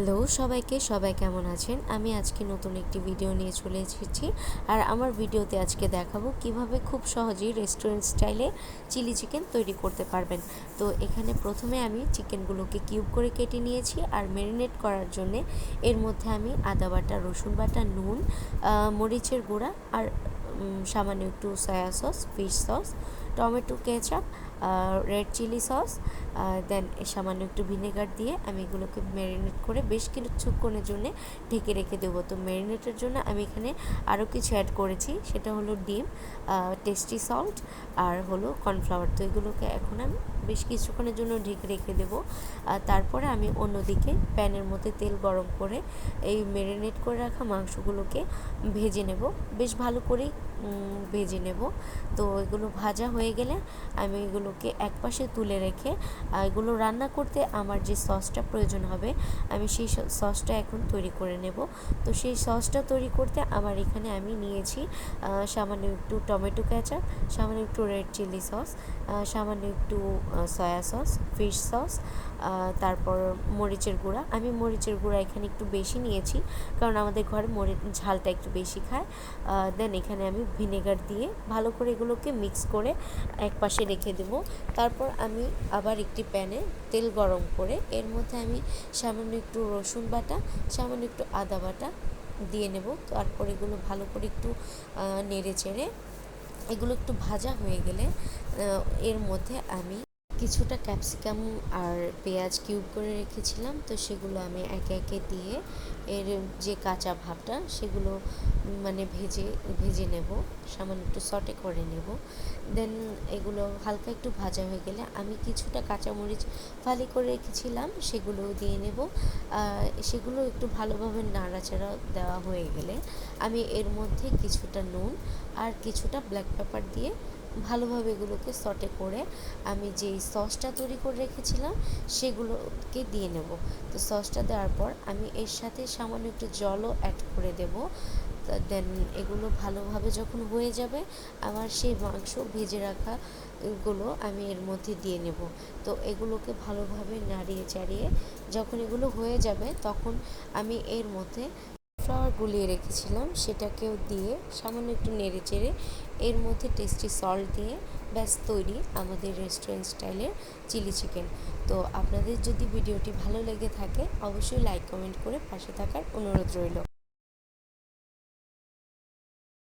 Hello সবাইকে, সবাই কেমন আছেন? আমি আজকে নতুন একটি ভিডিও নিয়ে চলে এসেছি। আর আমার ভিডিওতে আজকে দেখাবো কীভাবে খুব সহজেই রেস্টুরেন্ট স্টাইলে চিলি চিকেন তৈরি করতে পারবেন। তো এখানে প্রথমে আমি চিকেনগুলোকে কিউব করে কেটে নিয়েছি আর ম্যারিনেট করার জন্যে এর মধ্যে আমি আদা বাটা, রসুন বাটা, নুন মরিচের গুঁড়া আর সামান্য একটু soya sauce fish sauce tomato ketchup red chilli sauce দেন সামান্য একটু ভিনেগার দিয়ে আমি এগুলোকে ম্যারিনেট করে বেশ কিছুক্ষণের জন্য ঢেকে রেখে দেবো। তো ম্যারিনেটের জন্য আমি এখানে আরও কিছু অ্যাড করেছি। সেটা হলো ডিম টেস্টি সল্ট আর হলো কর্নফ্লাওয়ার তো এগুলোকে এখন আমি বেশ কিছুক্ষণের জন্য ঢেকে রেখে দেবো। তারপরে আমি অন্যদিকে প্যানের মধ্যে তেল গরম করে এই ম্যারিনেট করে রাখা মাংসগুলোকে ভেজে নেব। বেশ ভালো করেই ভেজে নেব। তো এগুলো ভাজা হয়ে গেলে আমি এগুলোকে একপাশে তুলে রেখে এগুলো রান্না করতে আমার যে সসটা প্রয়োজন হবে, আমি সেই সসটা এখন তৈরি করে নেব। তো সেই সসটা তৈরি করতে আমার এখানে আমি নিয়েছি সামান্য একটু টমেটো কেচাপ, সামান্য একটু রেড চিলি সস সামান্য একটু সয়া সস, ফিশ সস তারপর মরিচের গুঁড়া। আমি মরিচের গুঁড়া এখানে একটু বেশি নিয়েছি, কারণ আমাদের ঘরে মরিচ ঝালটা একটু বেশি খায়। দেন এখানে আমি ভিনেগার দিয়ে ভালো করে এগুলোকে মিক্স করে এক পাশে রেখে দেব। তারপর আমি আবার একটি প্যানে তেল গরম করে এর মধ্যে আমি সামান্য একটু রসুন বাটা, সামান্য একটু আদা বাটা দিয়ে নেব। তারপর এগুলো ভালো করে একটু নেড়ে চেড়ে এগুলো একটু ভাজা হয়ে গেলে এর মধ্যে আমি কিছুটা ক্যাপসিকাম আর পেঁয়াজ কিউব করে রেখেছিলাম, তো সেগুলো আমি একে একে দিয়ে এর যে কাঁচা ভাবটা সেগুলো মানে ভেজে ভেজে নেব, সামান্য একটু সটে করে নেব। দেন এগুলো হালকা একটু ভাজা হয়ে গেলে আমি কিছুটা কাঁচামরিচ ফালি করে রেখেছিলাম সেগুলো দিয়ে নেব। সেগুলো একটু ভালোভাবে নাড়াচাড়া দেওয়া হয়ে গেলে আমি এর মধ্যে কিছুটা নুন আর কিছুটা ব্ল্যাক পেপার দিয়ে ভালোভাবে এগুলোকে সটে করে আমি যেই সসটা তৈরি করে রেখেছিলাম, সেগুলোকে দিয়ে নেব। তো সসটা দেওয়ার পর আমি এর সাথে সামান্য একটু জলও অ্যাড করে দেব। দেন এগুলো ভালোভাবে যখন হয়ে যাবে, আমার সেই মাংস ভেজে রাখা গুলো আমি এর মধ্যে দিয়ে নেব। তো এগুলোকে ভালোভাবে নাড়িয়ে চাড়িয়ে যখন এগুলো হয়ে যাবে, তখন আমি এর মধ্যে ফ্লাওয়ার গুলিয়ে রেখেছিলাম, সেটাকেও দিয়ে সামান্য একটু নেড়ে চেড়ে এর মধ্যে টেস্টি সল্ট দিয়ে ব্যাস তৈরি আমাদের রেস্টুরেন্ট স্টাইলের চিলি চিকেন তো আপনাদের যদি ভিডিওটি ভালো লেগে থাকে, অবশ্যই লাইক কমেন্ট করে পাশে থাকার অনুরোধ রইল।